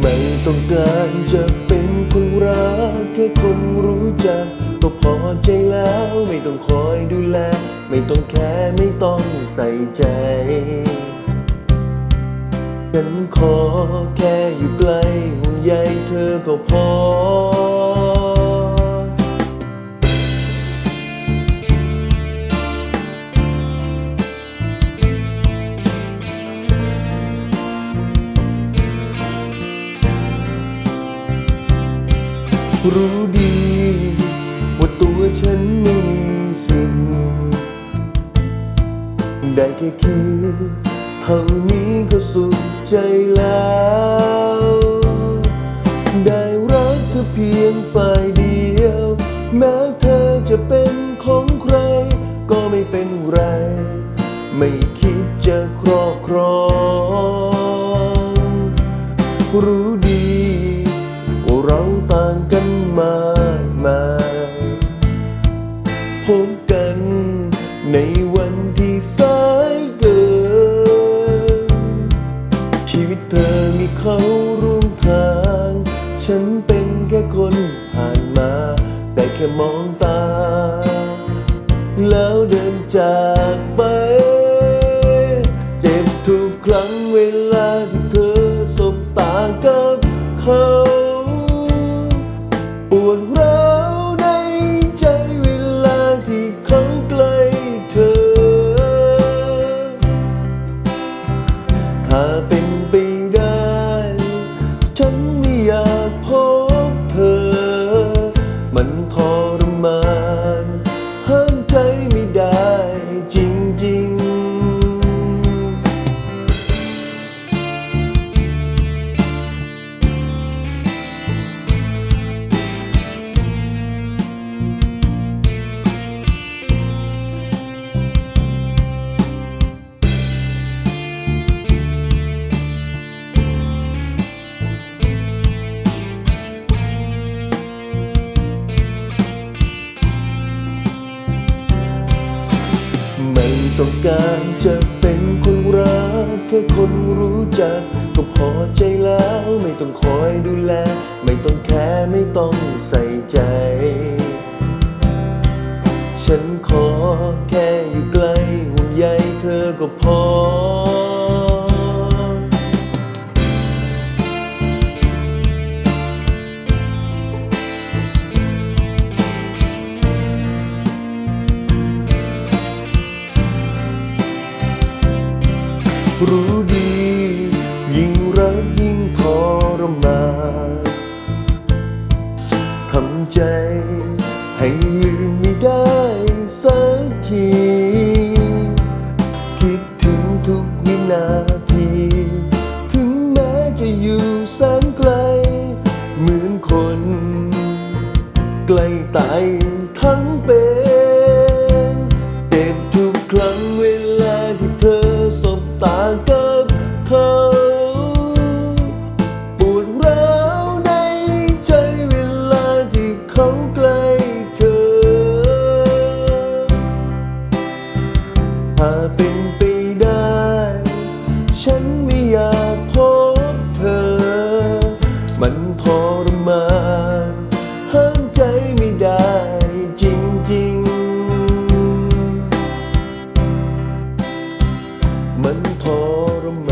ไม่ต้องการจะเป็นคนรักแค่คนรู้จักก็พอใจแล้วไม่ต้องคอยดูแล ไม่ต้องแคร์ไม่ต้องใส่ใจ ฉันขอแค่อยู่ใกล้ห่วงใยเธอก็พอ รู้ดีว่าตัวฉันไม่มีสิ่ง ได้แค่คิดเท่านี้ก็สุขใจแล้ว ได้รักเธอเพียงฝ่ายเดียว แม้เธอจะเป็นของใคร ก็ไม่เป็นไร ไม่คิดจะครอบครอง รู้ดี เราต่างกันมากมายพบกันในวันที่สายเกินชีวิตเธอมีเขาร่วมทาง ฉันเป็นแค่คนผ่านมา ได้แค่มองตา แล้วเดินจากไป ถ้าเป็นไป ไม่ต้องการจะเป็นคนรักแค่คนรู้จักก็พอใจแล้วไม่ต้องคอยดูแล ไม่ต้องแคร์ไม่ต้องใส่ใจ ฉันขอแค่อยู่ใกล้ห่วงใยเธอก็พอ รู้ดี ยิ่งรักยิ่งทรมานทำใจให้ลืมไม่ได้สักที คิดถึงทุกวินาที ถึงแม้จะอยู่สัน เป็นไปได้ ฉันไม่อยากพบเธอ มันทรมานห้ามใจไม่ได้จริงๆ มันทรมาน